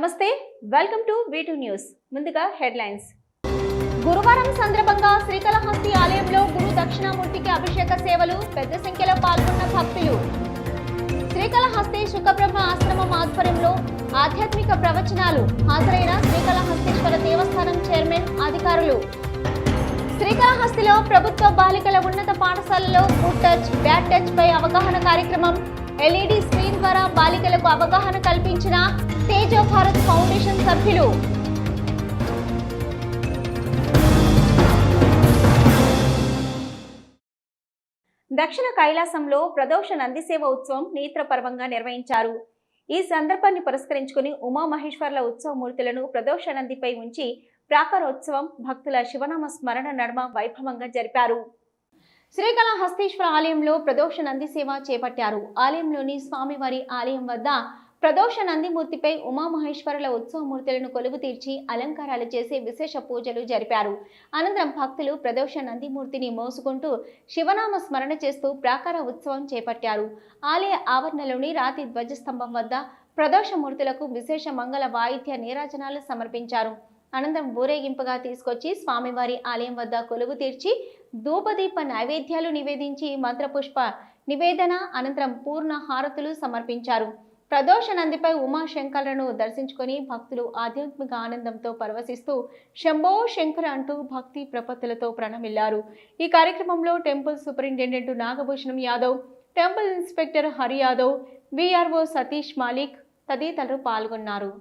నమస్తే welcome to V two news ముందుగా headlines. గురువారం సందర్భంగా శ్రీకాళహస్తి ఆలయంలో గురు దక్షిణామూర్తికి అభిషేక సేవలు పెద్ద సంఖ్యలో పాల్గొన్న భక్తులు. శ్రీకాళహస్తి శుకబ్రహ్మ ఆశ్రమం ఆధ్వర్యంలో ఆధ్యాత్మిక ప్రవచనాలు హాజరైన శ్రీకాళహస్తీశ్వర దేవస్థానం చైర్మన్ అధికారులు. శ్రీకాళహస్తిలో ప్రభుత్వ బాలికల ఉన్నత పాఠశాలలో గుడ్ టచ్ బ్యాడ్ టచ్ పై అవగాహన కార్యక్రమం ఎల్ఈడి స్క్రీన్ ద్వారా బాలికలకు అవగాహన కల్పించిన తేజ భారత్ ఫౌండేషన్ సభ్యులు. దక్షిణ కైలాసంలో ప్రదోష నందిసేవ ఉత్సవం నేత్రపర్వంగా నిర్వహించారు. ఈ సందర్భాన్ని పురస్కరించుకుని ఉమామహేశ్వర్ల ఉత్సవమూర్తులను ప్రదోష నందిపై ఉంచి ప్రాకారోత్సవం భక్తుల శివనామ స్మరణ నడుమ వైభవంగా జరిపారు. శ్రీకాళహస్తీశ్వర ఆలయంలో ప్రదోష నంది సేవ చేపట్టారు. ఆలయంలోని స్వామివారి ఆలయం వద్ద ప్రదోష నందిమూర్తిపై ఉమామహేశ్వరుల ఉత్సవమూర్తులను కొలువు తీర్చి అలంకారాలు చేసి విశేష పూజలు జరిపారు. అనంతరం భక్తులు ప్రదోష నందిమూర్తిని మోసుకుంటూ శివనామ స్మరణ చేస్తూ ప్రాకార ఉత్సవం చేపట్టారు. ఆలయ ఆవరణలోని రాతి ధ్వజస్తంభం వద్ద ప్రదోషమూర్తులకు విశేష మంగళ వాయిద్య నీరాజనాలు సమర్పించారు. అనంతరం ఊరేగింపుగా తీసుకొచ్చి స్వామివారి ఆలయం వద్ద కొలువు తీర్చి ధూపదీప నైవేద్యాలు నివేదించి మంత్రపుష్ప నివేదన అనంతరం పూర్ణ హారతులు సమర్పించారు. ప్రదోష నందిపై ఉమాశంకరులను దర్శించుకొని భక్తులు ఆధ్యాత్మిక ఆనందంతో పరవశిస్తూ శంభో శంకర్ అంటూ భక్తి ప్రపత్తులతో ప్రణమిల్లారు. ఈ కార్యక్రమంలో temple superintendent Nagabhushanam Yadav temple inspector Hari Yadav VRO Satish Malik తదితరులు పాల్గొన్నారు.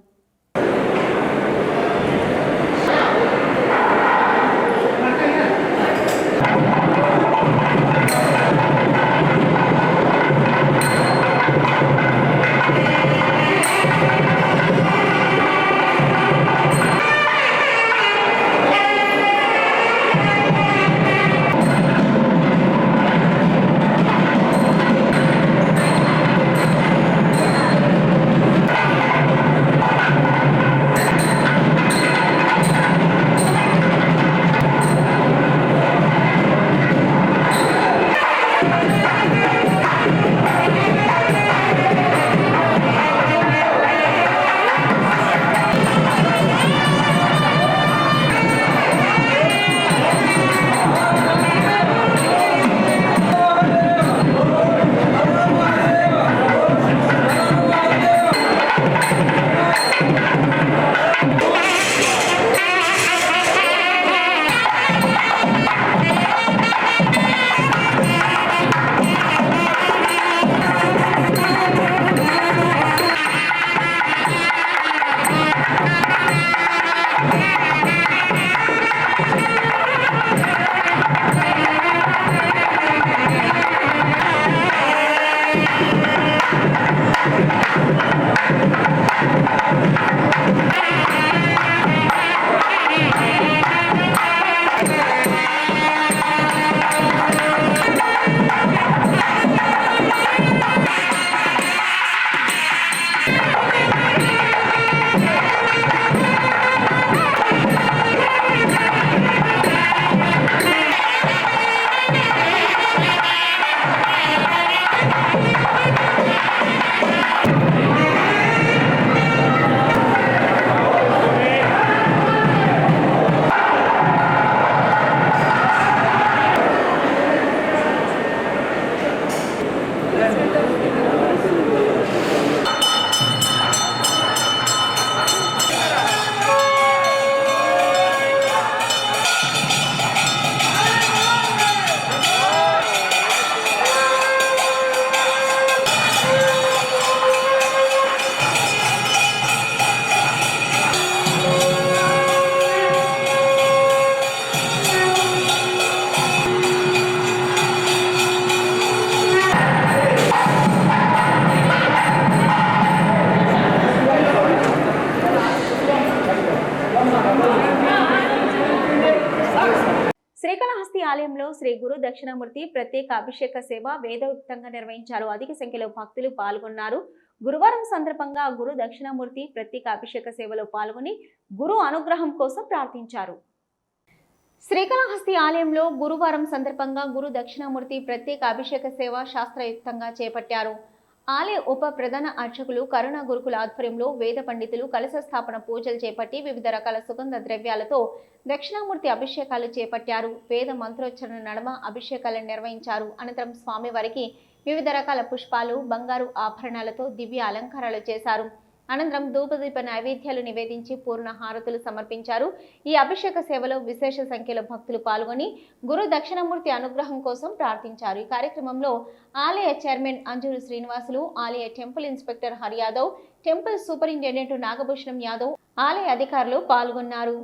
శ్రీ గురు దక్షిణామూర్తి ప్రత్యేక అభిషేక సేవ వేదయుక్తంగా నిర్వహించారు. అధిక సంఖ్యలో భక్తులు పాల్గొన్నారు. గురువారం సందర్భంగా గురు దక్షిణామూర్తి ప్రత్యేక అభిషేక సేవలో పాల్గొని గురు అనుగ్రహం కోసం ప్రార్థించారు. శ్రీకాళహస్తి ఆలయంలో గురువారం సందర్భంగా గురు దక్షిణామూర్తి ప్రత్యేక అభిషేక సేవ శాస్త్రయుక్తంగా చేపట్టారు. ఆలయ ఉప ప్రధాన అర్చకులు కరుణా గురుకుల ఆధ్వర్యంలో వేద పండితులు కలశ స్థాపన పూజలు చేపట్టి వివిధ రకాల సుగంధ ద్రవ్యాలతో దక్షిణామూర్తి అభిషేకాలు చేపట్టారు. వేద మంత్రోచ్చరణ నడమ అభిషేకాలను నిర్వహించారు. అనంతరం స్వామివారికి వివిధ రకాల పుష్పాలు బంగారు ఆభరణాలతో దివ్య అలంకారాలు చేశారు. అనంతరం ధూపదీప నైవేద్యాలు నివేదించి పూర్ణ హారతులు సమర్పించారు. ఈ అభిషేక సేవలో విశేష సంఖ్యలో భక్తులు పాల్గొని గురు దక్షిణమూర్తి అనుగ్రహం కోసం ప్రార్థించారు. ఈ కార్యక్రమంలో ఆలయ చైర్మన్ అంజూరు శ్రీనివాసులు ఆలయ temple inspector Hari Yadav temple superintendent Nagabhushanam Yadav ఆలయ అధికారులు పాల్గొన్నారు.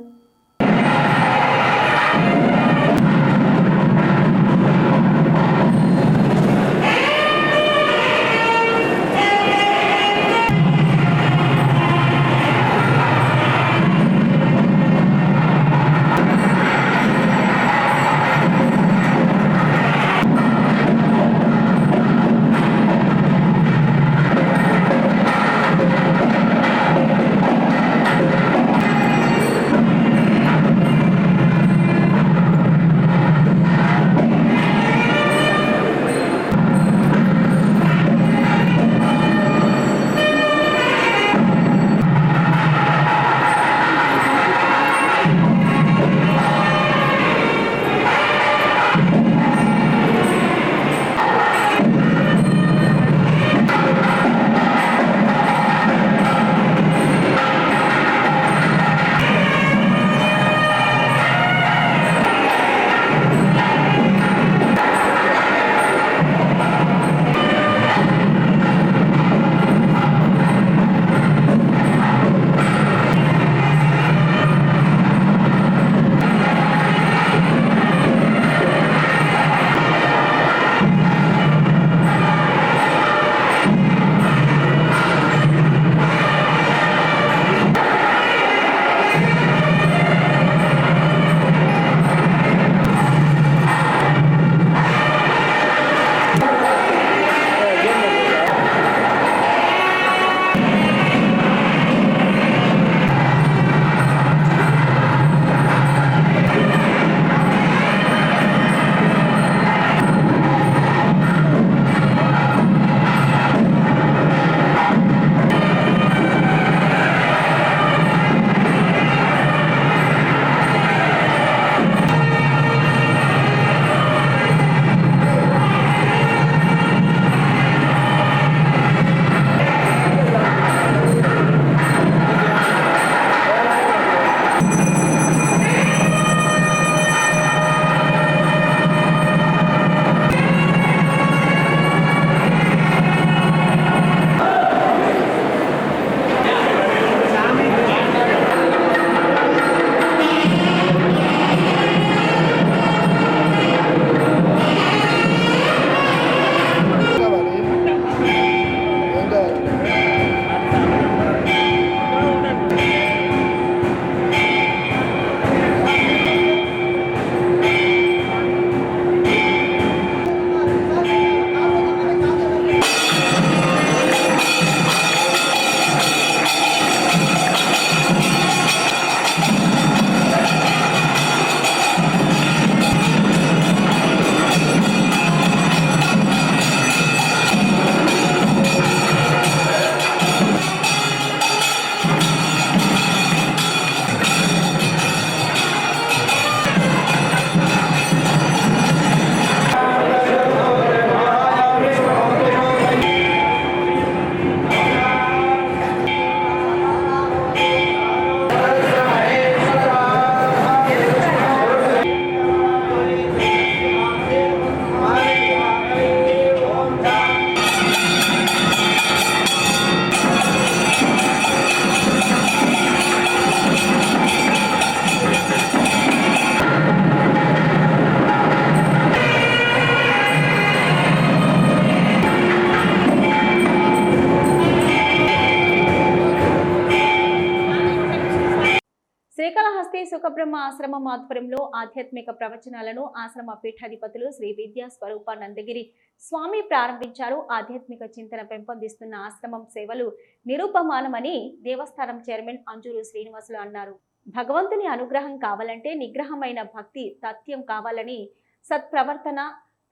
ఆధ్యాత్మిక ప్రవచనాలను ఆశ్రమ పీఠాధిపతులు శ్రీ విద్యా స్వరూప నందగిరి స్వామి ప్రారంభించారు. ఆధ్యాత్మిక చింతన పెంపొందిస్తున్న ఆశ్రమం సేవలు నిరూపమానమని దేవస్థానం చైర్మన్ అంజూరు శ్రీనివాసులు అన్నారు. భగవంతుని అనుగ్రహం కావాలంటే నిగ్రహమైన భక్తి తథ్యం కావాలని సత్ప్రవర్తన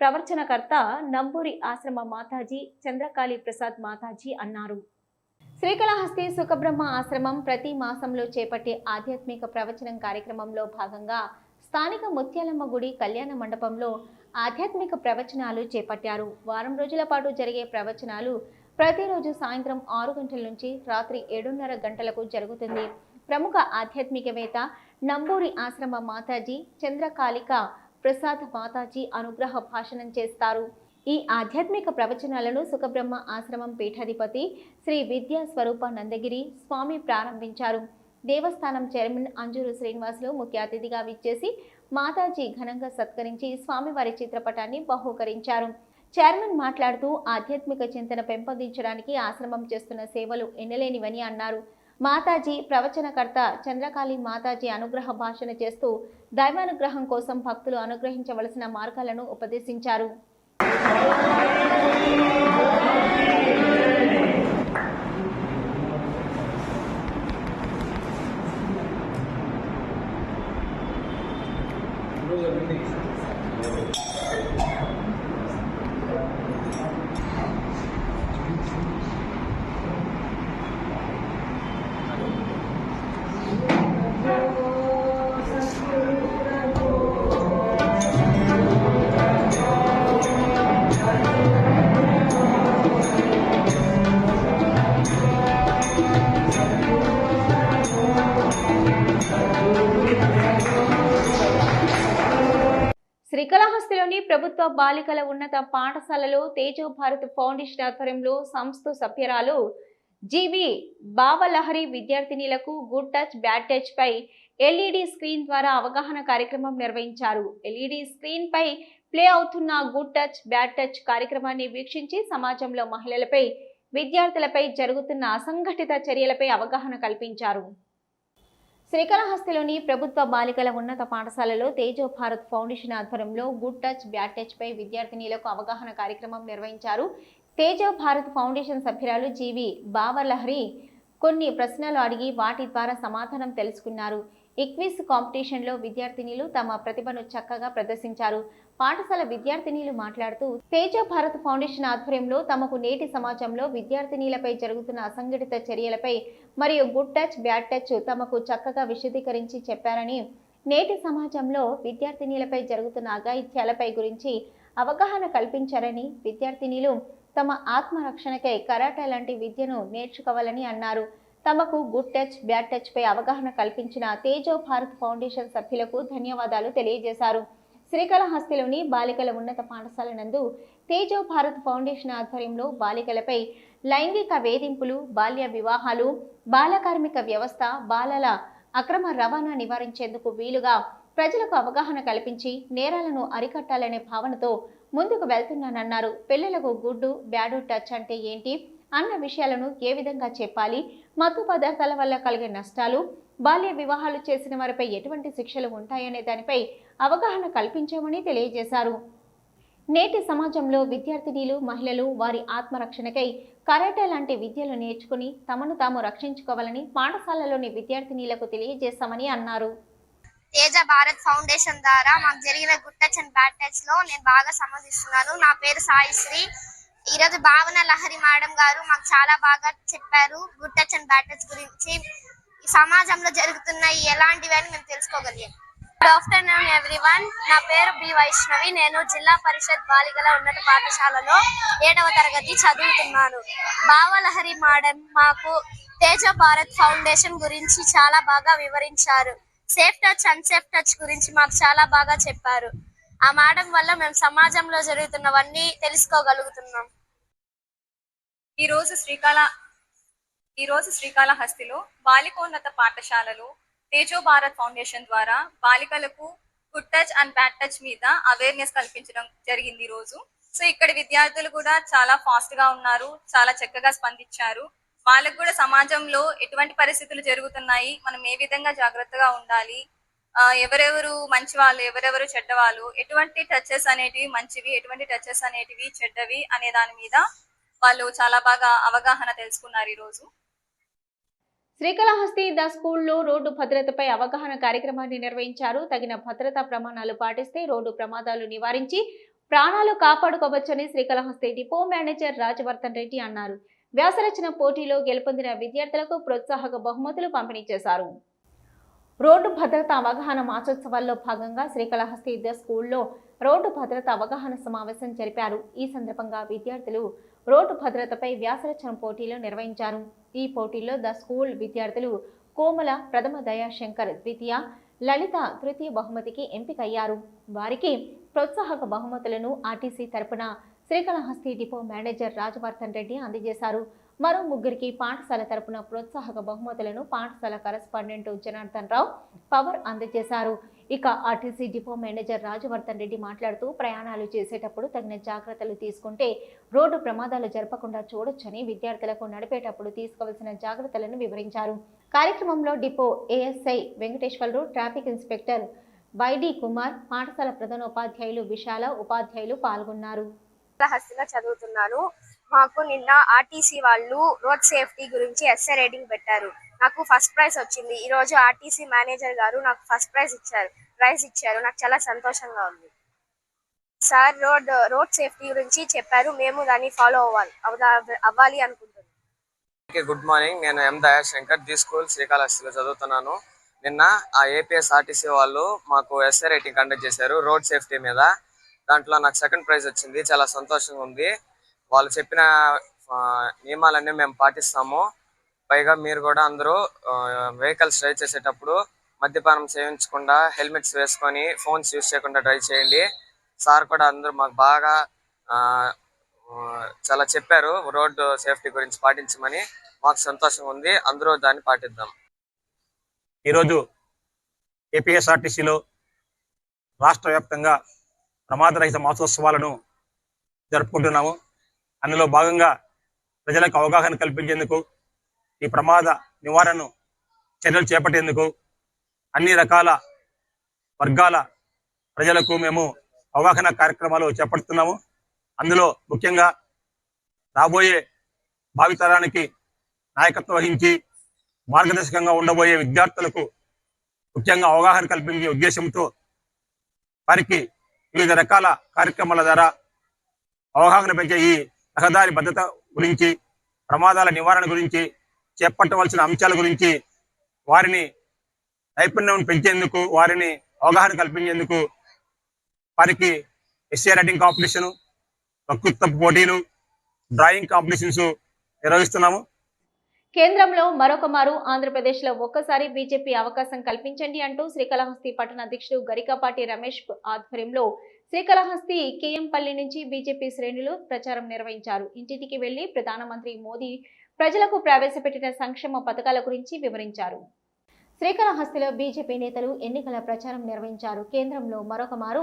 ప్రవచనకర్త నంబూరి ఆశ్రమ మాతాజీ చంద్రకాళి ప్రసాద్ మాతాజీ అన్నారు. శ్రీకాళహస్తి సుఖబ్రహ్మ ఆశ్రమం ప్రతి మాసంలో చేపట్టే ఆధ్యాత్మిక ప్రవచనం కార్యక్రమంలో భాగంగా స్థానిక ముత్యాలమ్మ గుడి కళ్యాణ మండపంలో ఆధ్యాత్మిక ప్రవచనాలు చేపట్టారు. వారం రోజుల పాటు జరిగే ప్రవచనాలు ప్రతిరోజు సాయంత్రం ఆరు గంటల నుంచి రాత్రి ఏడున్నర గంటలకు జరుగుతుంది. ప్రముఖ ఆధ్యాత్మికవేత్త నంబూరి ఆశ్రమ మాతాజీ చంద్రకాళిక ప్రసాద్ మాతాజీ అనుగ్రహ భాషణం చేస్తారు. ఈ ఆధ్యాత్మిక ప్రవచనాలను సుఖబ్రహ్మ ఆశ్రమం పీఠాధిపతి శ్రీ విద్యా స్వరూప నందగిరి స్వామి ప్రారంభించారు. దేవస్థానం చైర్మన్ అంజూరు శ్రీనివాసులు ముఖ్య అతిథిగా విచ్చేసి మాతాజీ ఘనంగా సత్కరించి స్వామివారి చిత్రపటాన్ని బహూకరించారు. చైర్మన్ మాట్లాడుతూ ఆధ్యాత్మిక చింతన పెంపొందించడానికి ఆశ్రమం చేస్తున్న సేవలు ఎన్నలేనివని అన్నారు. మాతాజీ ప్రవచనకర్త చంద్రకాళి మాతాజీ అనుగ్రహ భాషణ చేస్తూ దైవానుగ్రహం కోసం భక్తులు అనుగ్రహించవలసిన మార్గాలను ఉపదేశించారు. శ్రీకాళహస్తిలోని ప్రభుత్వ బాలికల ఉన్నత పాఠశాలలో తేజో భారత్ ఫౌండేషన్ ఆధ్వర్యంలో సంస్థ సభ్యురాలు జీవి బావలహరి విద్యార్థినిలకు గుడ్ టచ్ బ్యాడ్ టచ్ పై ఎల్ఈడి స్క్రీన్ ద్వారా అవగాహన కార్యక్రమం నిర్వహించారు. ఎల్ఈడి స్క్రీన్ పై ప్లే అవుతున్న గుడ్ టచ్ బ్యాడ్ టచ్ కార్యక్రమాన్ని వీక్షించి సమాజంలో మహిళలపై విద్యార్థులపై జరుగుతున్న అసంఘటిత చర్యలపై అవగాహన కల్పించారు. శ్రీకాళహస్తిలోని ప్రభుత్వ బాలికల ఉన్నత పాఠశాలలో తేజో భారత్ ఫౌండేషన్ ఆధ్వర్యంలో గుడ్ టచ్ బ్యాడ్ టచ్ పై విద్యార్థినిలకు అవగాహన కార్యక్రమం నిర్వహించారు. తేజో భారత్ ఫౌండేషన్ సభ్యురాలు జీవి బావలహరి కొన్ని ప్రశ్నలు అడిగి వాటి ద్వారా సమాధానం తెలుసుకున్నారు. ఇక్విస్ కాంపిటీషన్లో విద్యార్థినిలు తమ ప్రతిభను చక్కగా ప్రదర్శించారు. పాఠశాల విద్యార్థినీలు మాట్లాడుతూ తేజ భారత్ ఫౌండేషన్ ఆధ్వర్యంలో తమకు నేటి సమాజంలో విద్యార్థినీలపై జరుగుతున్న అసంఘటిత చర్యలపై మరియు గుడ్ టచ్ బ్యాడ్ టచ్ తమకు చక్కగా విశదీకరించి చెప్పారని నేటి సమాజంలో విద్యార్థినీలపై జరుగుతున్న అఘాయిత్యాలపై గురించి అవగాహన కల్పించారని విద్యార్థినీలు తమ ఆత్మరక్షణకై కరాటే లాంటి విద్యను నేర్చుకోవాలని అన్నారు. తమకు గుడ్ టచ్ బ్యాడ్ టచ్ పై అవగాహన కల్పించిన తేజో భారత్ ఫౌండేషన్ సభ్యులకు ధన్యవాదాలు తెలియజేశారు. శ్రీకాళహస్తిలోని బాలికల ఉన్నత పాఠశాల నందు తేజో భారత్ ఫౌండేషన్ ఆధ్వర్యంలో బాలికలపై లైంగిక వేధింపులు బాల్య వివాహాలు బాల కార్మిక వ్యవస్థ బాలల అక్రమ రవాణా నివారించేందుకు వీలుగా ప్రజలకు అవగాహన కల్పించి నేరాలను అరికట్టాలనే భావనతో ముందుకు వెళ్తున్నానన్నారు. పిల్లలకు గుడ్డు బ్యాడు టచ్ అంటే ఏంటి? అన్న విషయాలను ఏ విధంగా చెప్పాలి? మత్తు పదార్థాల వల్ల కలిగే నష్టాలు బాల్య వివాహాలు చేసిన వారిపై ఎటువంటి శిక్షలు ఉంటాయనే దానిపై అవగాహన కల్పించామని తెలియజేశారు. నేటి సమాజంలో విద్యార్థినీలు మహిళలు వారి ఆత్మరక్షణకై కరాటే లాంటి విద్యలు నేర్చుకుని తమను తాము రక్షించుకోవాలని పాఠశాలలోని విద్యార్థినీలకు తెలియజేశామని అన్నారు. తేజ భారత్ ఫౌండేషన్ ద్వారా మాకు జరిగిన గుడ్ టచ్ అండ్ బ్యాడ్ టచ్లో నేను బాగా సమర్థిస్తున్నాను నా పేరు సాయిశ్రీ ఈరోజు భావన లహరి మేడం గారు మాకు చాలా బాగా చెప్పారు good touch and bad touch గురించి. సమాజంలో జరుగుతున్నాయి ఎలాంటివి అని మేము తెలుసుకోగలిగాం. గుడ్ ఆఫ్టర్నూన్ ఎవ్రీవన్ నా పేరు బి వైష్ణవి. నేను జిల్లా పరిషత్ బాలికల ఉన్నత పాఠశాలలో ఏడవ తరగతి చదువుతున్నాను. భావలహరి మేడం మాకు తేజ భారత్ ఫౌండేషన్ గురించి చాలా బాగా వివరించారు. సేఫ్ టచ్ అన్సేఫ్ టచ్ గురించి మాకు చాలా బాగా చెప్పారు. ఆ మేడం వల్ల మేము సమాజంలో జరుగుతున్నవన్నీ తెలుసుకోగలుగుతున్నాం. ఈ రోజు శ్రీకాళ ఈ రోజు శ్రీకాళహస్తిలో బాలికోన్నత పాఠశాలలో తేజో భారత్ ఫౌండేషన్ ద్వారా బాలికలకు good touch and bad touch మీద అవేర్నెస్ కల్పించడం జరిగింది ఈ రోజు సో ఇక్కడ విద్యార్థులు కూడా చాలా ఫాస్ట్గా ఉన్నారు చాలా చక్కగా స్పందించారు. వాళ్ళకు కూడా సమాజంలో ఎటువంటి పరిస్థితులు జరుగుతున్నాయి మనం ఏ విధంగా జాగ్రత్తగా ఉండాలి ఎవరెవరు మంచి వాళ్ళు ఎవరెవరు చెడ్డవాళ్ళు ఎటువంటి టచెస్ అనేటివి మంచివి ఎటువంటి టచెస్ అనేటివి చెడ్డవి అనే దాని మీద వాళ్ళు చాలా బాగా అవగాహన తెలుసుకున్నారు ఈ రోజు శ్రీకాళహస్తి ద స్కూల్లో రోడ్డు భద్రతపై అవగాహన కార్యక్రమాన్ని నిర్వహించారు. తగిన భద్రతా ప్రమాణాలు పాటిస్తే రోడ్డు ప్రమాదాలు నివారించి ప్రాణాలు కాపాడుకోవచ్చని శ్రీకాళహస్తి డిపో మేనేజర్ రాజవర్ధన్ రెడ్డి అన్నారు. వ్యాసరచన పోటీలో గెలుపొందిన విద్యార్థులకు ప్రోత్సాహక బహుమతులు పంపిణీ చేశారు. రోడ్డు భద్రత అవగాహన మాసోత్సవాల్లో భాగంగా శ్రీకాళహస్తి విద్యా స్కూల్లో రోడ్డు భద్రత అవగాహన సమావేశం జరిపారు. ఈ సందర్భంగా విద్యార్థులు రోడ్డు భద్రతపై వ్యాసరచన పోటీలు నిర్వహించారు. ఈ పోటీల్లో ద స్కూల్ విద్యార్థులు కోమల ప్రథమ దయాశంకర్ ద్వితీయ లలిత తృతీయ బహుమతికి ఎంపికయ్యారు. వారికి ప్రోత్సాహక బహుమతులను ఆర్టీసీ తరపున శ్రీకాళహస్తి డిపో మేనేజర్ రాజవర్ధన్ రెడ్డి అందజేశారు. మరో ముగ్గురికి పాఠశాల తరపున ప్రోత్సాహక బహుమతులను పాఠశాల కరస్పాండెంట్ జనార్దన్ రావు పవర్ అందజేశారు. ఇక RTC depot manager Rajavardhan Reddy మాట్లాడుతూ ప్రయాణాలు చేసేటప్పుడు తగిన జాగ్రత్తలు తీసుకుంటే రోడ్డు ప్రమాదాలు జరపకుండా చూడొచ్చని విద్యార్థులకు నడిపేటప్పుడు తీసుకోవాల్సిన జాగ్రత్తలను వివరించారు. కార్యక్రమంలో depot ASI Venkateswara Rao traffic inspector Y D Kumar పాఠశాల ప్రధానోపాధ్యాయులు విశాల ఉపాధ్యాయులు పాల్గొన్నారు. హస్తిలో చదువుతున్నాను. మాకు నిన్న ఆర్టీసీ వాళ్ళు రోడ్ సేఫ్టీ గురించి ఎస్ఏ రేటింగ్ పెట్టారు. నాకు ఫస్ట్ ప్రైజ్ వచ్చింది. ఈ రోజు ఆర్టీసీ మేనేజర్ గారు నాకు ఫస్ట్ ప్రైజ్ ఇచ్చారు. ప్రైజ్ ఇచ్చారు. నాకు చాలా సంతోషంగా ఉంది. సార్ రోడ్ రోడ్ సేఫ్టీ గురించి చెప్పారు. మేము దాన్ని ఫాలో అవ్వాలి. అవ్వాలి అనుకుంటున్నాం. గుడ్ మార్నింగ్ నేను ఎం దయాశంకర్ ది స్కూల్ శ్రీకాళహస్తిలో చదువుతున్నాను. నిన్న ఆ ఏపీఎస్ ఆర్టీసీ వాళ్ళు మాకు ఎస్ఏ రేటింగ్ కండక్ట్ చేశారు రోడ్ సేఫ్టీ మీద. దాంట్లో నాకు సెకండ్ ప్రైజ్ వచ్చింది. చాలా సంతోషంగా ఉంది. వాళ్ళు చెప్పిన నియమాలన్నీ మేము పాటిస్తాము. పైగా మీరు కూడా అందరూ వెహికల్స్ డ్రైవ్ చేసేటప్పుడు మద్యపానం సేవించకుండా హెల్మెట్స్ వేసుకొని ఫోన్స్ యూస్ చేయకుండా డ్రైవ్ చేయండి. సార్ కూడా అందరూ మాకు బాగా ఆ, చాలా చెప్పారు రోడ్డు సేఫ్టీ గురించి పాటించమని. మాకు సంతోషంగా ఉంది. అందరూ దాన్ని పాటిద్దాం. ఈరోజు ఏపీఎస్ఆర్టీసీలో రాష్ట్ర వ్యాప్తంగా ప్రమాదరహిత మాసోత్సవాలను జరుపుకుంటున్నాము. అందులో భాగంగా ప్రజలకు అవగాహన కల్పించేందుకు ఈ ప్రమాద నివారణను చర్యలు చేపట్టేందుకు అన్ని రకాల వర్గాల ప్రజలకు మేము అవగాహన కార్యక్రమాలు చేపడుతున్నాము. అందులో ముఖ్యంగా రాబోయే భావితరానికి నాయకత్వం వహించి మార్గదర్శకంగా ఉండబోయే విద్యార్థులకు ముఖ్యంగా అవగాహన కల్పించే ఉద్దేశంతో వారికి వివిధ రకాల కార్యక్రమాల ద్వారా అవగాహన పెంచే ఈ రహదారి భద్రత గురించి ప్రమాదాల నివారణ గురించి చేపట్టవలసిన అంశాల గురించి వారిని నైపుణ్యం పెంచేందుకు వారిని అవగాహన కల్పించేందుకు వారికి ఎస్ఏ రైటింగ్ కాంపిటీషను వక్తృత్వ పోటీలు డ్రాయింగ్ కాంపిటీషన్స్ నిర్వహిస్తున్నాము. కేంద్రంలో మరొక మారు ఆంధ్రప్రదేశ్లో ఒక్కసారి బీజేపీ అవకాశం కల్పించండి అంటూ శ్రీకాళహస్తి పట్టణ అధ్యక్షుడు గరికపాటి రమేష్ ఆధ్వర్యంలో శ్రీకాళహస్తి కేఎంపల్లి నుంచి బీజేపీ శ్రేణులు ప్రచారం నిర్వహించారు. ఇంటింటికి వెళ్ళి ప్రధానమంత్రి మోదీ ప్రజలకు ప్రవేశపెట్టిన సంక్షేమ పథకాల గురించి వివరించారు. శ్రీకాళహస్తిలో బీజేపీ నేతలు ఎన్నికల ప్రచారం నిర్వహించారు. కేంద్రంలో మరొక మారు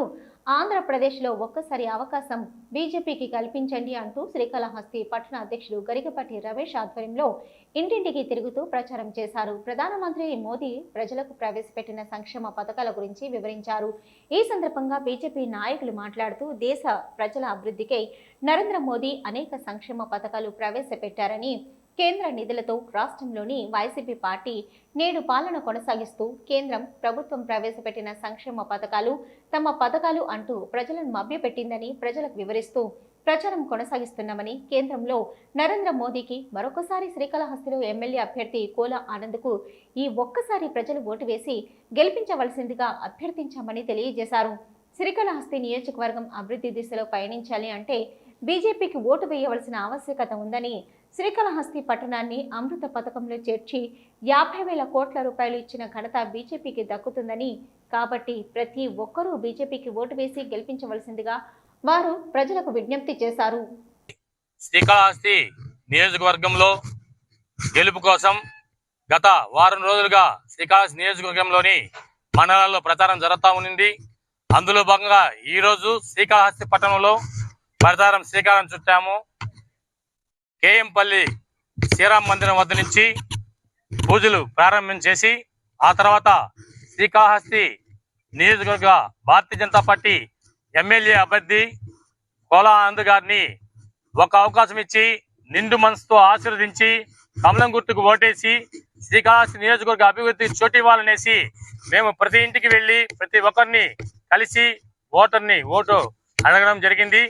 ఆంధ్రప్రదేశ్లో ఒక్కసారి అవకాశం బీజేపీకి కల్పించండి అంటూ శ్రీకాళహస్తి పట్టణ అధ్యక్షుడు గరికపట్టి రమేష్ ఆధ్వర్యంలో ఇంటింటికి తిరుగుతూ ప్రచారం చేశారు. ప్రధానమంత్రి మోదీ ప్రజలకు ప్రవేశపెట్టిన సంక్షేమ పథకాల గురించి వివరించారు. ఈ సందర్భంగా బీజేపీ నాయకులు మాట్లాడుతూ దేశ ప్రజల అభివృద్ధికై నరేంద్ర మోదీ అనేక సంక్షేమ పథకాలు ప్రవేశపెట్టారని కేంద్ర నిధులతో రాష్ట్రంలోని వైసీపీ పార్టీ నేడు పాలన కొనసాగిస్తూ కేంద్రం ప్రభుత్వం ప్రవేశపెట్టిన సంక్షేమ పథకాలు తమ పథకాలు అంటూ ప్రజలను మభ్యపెట్టిందని ప్రజలకు వివరిస్తూ ప్రచారం కొనసాగిస్తున్నామని కేంద్రంలో నరేంద్ర మోదీకి మరొకసారి శ్రీకాళహస్తిలో ఎమ్మెల్యే అభ్యర్థి కోల ఆనంద్కు ఈ ఒక్కసారి ప్రజలు ఓటు వేసి గెలిపించవలసిందిగా అభ్యర్థించామని తెలియజేశారు. శ్రీకాళహస్తి నియోజకవర్గం అభివృద్ధి దిశలో పయనించాలి అంటే బీజేపీకి ఓటు వేయవలసిన ఆవశ్యకత ఉందని శ్రీకాళహస్తి పట్టణాన్ని అమృత పథకంలో చేర్చి యాభై వేల కోట్ల రూపాయలు ఇచ్చిన ఘనత బీజేపీకి దక్కుతుందని కాబట్టి ప్రతి ఒక్కరూ బీజేపీకి ఓటు వేసి గెలిపించవలసిందిగా వారు ప్రజలకు విజ్ఞప్తి చేశారు. శ్రీకాళహస్తి నియోజకవర్గంలో గెలుపు కోసం గత వారం రోజులుగా శ్రీకాళహస్తి నియోజకవర్గంలోని మండలాల్లో ప్రచారం జరుగుతూ ఉంది అందులో భాగంగా ఈ రోజు శ్రీకాళహస్తి పట్టణంలో ప్రచారం శ్రీకారం చుట్టాము. కేఎంపల్లి శ్రీరామ్ మందిరం వద్ద నుంచి పూజలు ప్రారంభం చేసి ఆ తర్వాత శ్రీకాహస్తి నియోజకవర్గ భారతీయ జనతా పార్టీ ఎమ్మెల్యే అభ్యర్థి కోలా ఆనంద్ గారిని ఒక అవకాశం ఇచ్చి నిండు మనసుతో ఆశీర్వదించి కమలం గుర్తుకు ఓటేసి శ్రీకాళహస్తి నియోజకవర్గ అభివృద్ధి చోటు ఇవ్వాలనేసి మేము ప్రతి ఇంటికి వెళ్ళి ప్రతి ఒక్కరిని కలిసి ఓటర్ని ఓటు అడగడం జరిగింది.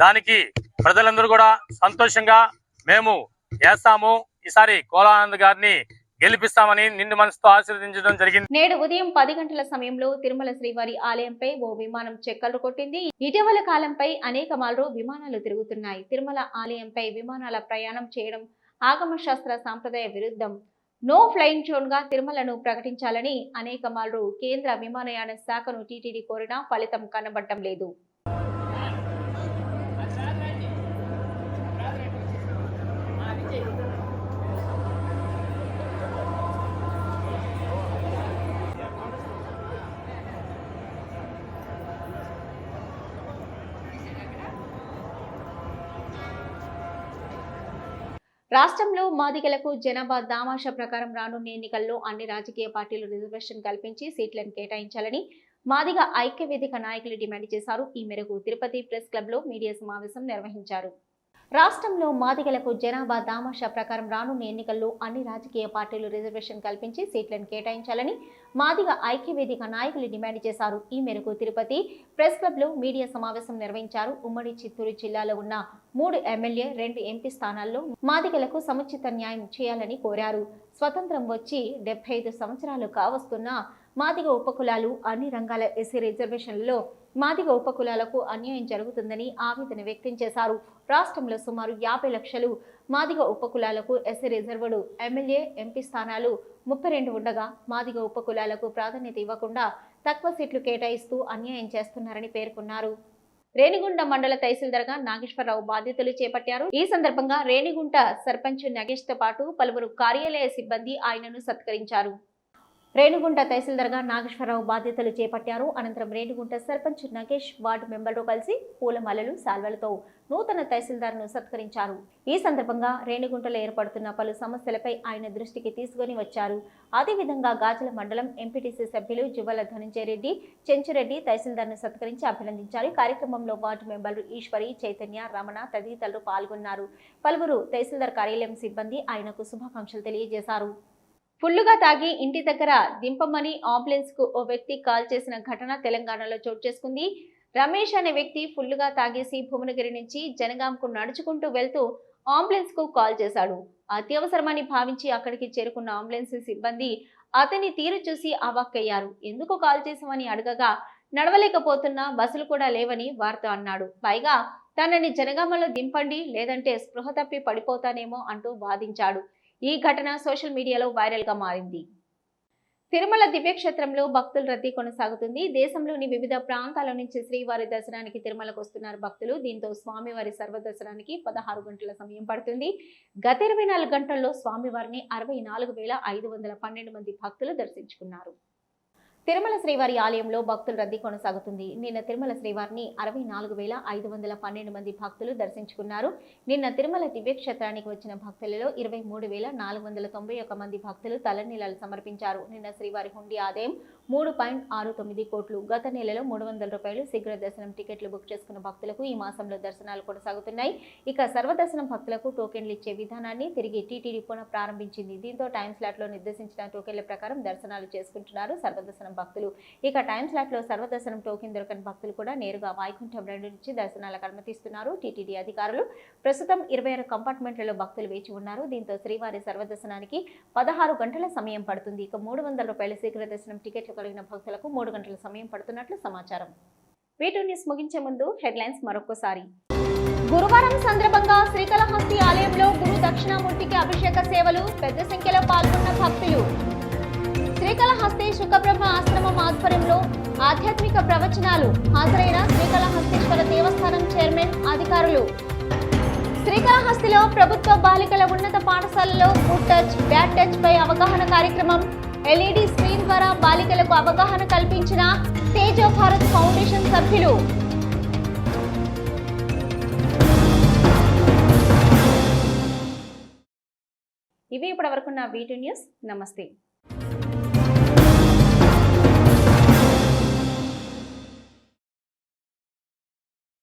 దానికి ప్రజలందరూ కూడా సంతోషంగా మేము వేస్తాము. ఈసారి కోలానంద్ గారిని గెలిపిస్తామని నిండు మనసుతో ఆశీర్వదించడం జరిగింది. నేడు ఉదయం పది గంటల సమయంలో తిరుమల శ్రీవారి ఆలయంపై ఓ విమానం చెక్కలు కొట్టింది. ఇటీవల కాలంపై అనేక మార్లు విమానాలు తిరుగుతున్నాయి. తిరుమల ఆలయంపై విమానాల ప్రయాణం చేయడం ఆగమ శాస్త్ర సాంప్రదాయ విరుద్ధం. నో ఫ్లైయింగ్ జోన్గా తిరుమలను ప్రకటించాలని అనేక మార్లు కేంద్ర విమానయాన శాఖను టీటీడీ కోరినా ఫలితం కనబడటం లేదు. రాష్ట్రంలో మాదిగలకు జనాభా దామాషా ప్రకారం రానున్న ఎన్నికల్లో అన్ని రాజకీయ పార్టీలు రిజర్వేషన్ కల్పించి సీట్లను కేటాయించాలని మాదిగ ఐక్య వేదిక నాయకులు డిమాండ్ చేశారు. ఈ మేరకు తిరుపతి ప్రెస్ క్లబ్లో మీడియా సమావేశం నిర్వహించారు. రాష్ట్రంలో మాదిగలకు జనాభా దామాషా ప్రకారం రానున్న ఎన్నికల్లో అన్ని రాజకీయ పార్టీలు రిజర్వేషన్ కల్పించి సీట్లను కేటాయించాలని మాదిగ ఐక్యవేదిక నాయకులు డిమాండ్ చేశారు. ఈ మేరకు తిరుపతి ప్రెస్ క్లబ్లో మీడియా సమావేశం నిర్వహించారు. ఉమ్మడి చిత్తూరు జిల్లాలో ఉన్న మూడు ఎమ్మెల్యే రెండు ఎంపీ స్థానాల్లో మాదిగలకు సముచిత న్యాయం చేయాలని కోరారు. స్వతంత్రం వచ్చి డెబ్బై ఐదు సంవత్సరాలు కావస్తున్నా మాదిగ ఉపకులాలు అన్ని రంగాల ఎస్సీ రిజర్వేషన్లలో మాదిగ ఉపకులాలకు అన్యాయం జరుగుతుందని ఆవేదన వ్యక్తం చేశారు. రాష్ట్రంలో సుమారు యాభై లక్షలు మాదిగ ఉపకులాలకు ఎస్సీ రిజర్వ్డ్ ఎమ్మెల్యే ఎంపీ స్థానాలు ముప్పై రెండు ఉండగా మాదిగ ఉపకులాలకు ప్రాధాన్యత ఇవ్వకుండా తక్కువ సీట్లు కేటాయిస్తూ అన్యాయం చేస్తున్నారని పేర్కొన్నారు. రేణిగుంట మండల తహసీల్దార్గా నాగేశ్వరరావు బాధ్యతలు చేపట్టారు. ఈ సందర్భంగా రేణిగుంట సర్పంచ్ నగేష్తో పాటు పలువురు కార్యాలయ సిబ్బంది ఆయనను సత్కరించారు. రేణిగుంట తహసీల్దార్గా నాగేశ్వరరావు బాధ్యతలు చేపట్టారు. అనంతరం రేణిగుంట సర్పంచ్ నగేష్ వార్డు మెంబర్లు కలిసి పూలమాలలు శాల్వలతో నూతన తహసీల్దార్ను సత్కరించారు. ఈ సందర్భంగా రేణుగుంటలో ఏర్పడుతున్న పలు సమస్యలపై ఆయన దృష్టికి తీసుకొని వచ్చారు. అదేవిధంగా గాజల మండలం ఎంపీటీసీ సభ్యులు జువ్వల ధనంజయరెడ్డి చెంచురెడ్డి తహసీల్దార్ను సత్కరించి అభినందించారు. కార్యక్రమంలో వార్డు మెంబర్లు ఈశ్వరి చైతన్య రమణ తదితరులు పాల్గొన్నారు. పలువురు తహసీల్దార్ కార్యాలయం సిబ్బంది ఆయనకు శుభాకాంక్షలు తెలియజేశారు. ఫుల్లుగా తాగి ఇంటి దగ్గర దింపమని అంబులెన్స్కు ఓ వ్యక్తి కాల్ చేసిన ఘటన తెలంగాణలో చోటు చేసుకుంది. రమేష్ అనే వ్యక్తి ఫుల్లుగా తాగేసి భువనగిరి నుంచి జనగాంకు నడుచుకుంటూ వెళ్తూ అంబులెన్స్కు కాల్ చేశాడు. అత్యవసరమని భావించి అక్కడికి చేరుకున్న అంబులెన్స్ సిబ్బంది అతని తీరు చూసి అవాక్కయ్యారు. ఎందుకు కాల్ చేసామని అడగగా నడవలేకపోతున్నా బస్సులు కూడా లేవని వారితో అన్నాడు. పైగా తనని జనగామలో దింపండి లేదంటే స్పృహ తప్పి పడిపోతానేమో అంటూ వాదించాడు. ఈ ఘటన సోషల్ మీడియాలో వైరల్గా మారింది. తిరుమల దివ్యక్షేత్రంలో భక్తుల రద్దీ కొనసాగుతుంది. దేశంలోని వివిధ ప్రాంతాల నుంచి శ్రీవారి దర్శనానికి తిరుమలకు వస్తున్నారు భక్తులు. దీంతో స్వామివారి సర్వదర్శనానికి పదహారు గంటల సమయం పడుతుంది. గత ఇరవై నాలుగు గంటల్లో స్వామివారిని అరవై నాలుగు వేల ఐదు వందల పన్నెండు మంది భక్తులు దర్శించుకున్నారు. తిరుమల శ్రీవారి ఆలయంలో భక్తుల రద్దీ కొనసాగుతుంది. నిన్న తిరుమల శ్రీవారిని అరవై నాలుగు వేల ఐదు వందల పన్నెండు మంది భక్తులు దర్శించుకున్నారు. నిన్న తిరుమల దివ్యక్షేత్రానికి వచ్చిన భక్తులలో ఇరవై మూడు వేల నాలుగు వందల తొంభై ఒక మంది భక్తులు తలనీలాలు సమర్పించారు. నిన్న శ్రీవారి హుండీ ఆదాయం మూడు పాయింట్ ఆరు తొమ్మిది కోట్లు. గత నెలలో మూడు వందల రూపాయలు శీఘ్ర దర్శనం టికెట్లు బుక్ చేసుకున్న భక్తులకు ఈ మాసంలో దర్శనాలు కొనసాగుతున్నాయి. ఇక సర్వదర్శనం భక్తులకు టోకెన్లు ఇచ్చే విధానాన్ని తిరిగి టీటీడీ పునః ప్రారంభించింది దీంతో టైం స్లాట్లో నిర్దేశించిన టోకెన్ల ప్రకారం దర్శనాలు చేసుకుంటున్నారు సర్వదర్శనం భక్తులు. ఇక టైం స్లాట్లో సర్వదర్శనం టోకెన్ దొరకని భక్తులు కూడా నేరుగా వైకుంఠం రెండు నుంచి దర్శనాలకు అనుమతిస్తున్నారు టీటీడీ అధికారులు ప్రస్తుతం ఇరవై ఆరు కంపార్ట్మెంట్లలో భక్తులు వేచి ఉన్నారు. దీంతో శ్రీవారి సర్వదర్శనానికి పదహారు గంటల సమయం పడుతుంది. ఇక మూడు వందల రూపాయల శీఘ్ర దర్శనం టికెట్లు కలిగిన భక్తులకు మూడు గంటల సమయం పడుతున్నట్లు సమాచారం. వీటూ న్యూస్ ముగించే ముందు హెడ్లైన్స్ మరొకసారి గురువారం సందర్భంగా శ్రీకాళహస్తి ఆలయంలో గురు దక్షిణామూర్తికి అభిషేక సేవలు పెద్ద సంఖ్యలో పాల్గొన్న భక్తులు. శ్రీకాళహస్తి శుకబ్రహ్మ ఆశ్రమం ఆధ్వర్యంలో ఆధ్యాత్మిక ప్రవచనాలు హాజరైన శ్రీకాళహస్తీశ్వర దేవస్థానం చైర్మన్ అధికారులు. శ్రీకాళహస్తిలో ప్రభుత్వ బాలికల ఉన్నత పాఠశాలలో గుడ్ టచ్ బ్యాడ్ టచ్ పై అవగాహన కార్యక్రమం ఎల్ఈడి స్క్రీన్ ద్వారా బాలికలకు అవగాహన కల్పించిన తేజో భారత్ ఫౌండేషన్ సభ్యులు. ఇవి ఇప్పటి వరకున్న వీటి న్యూస్. నమస్తే.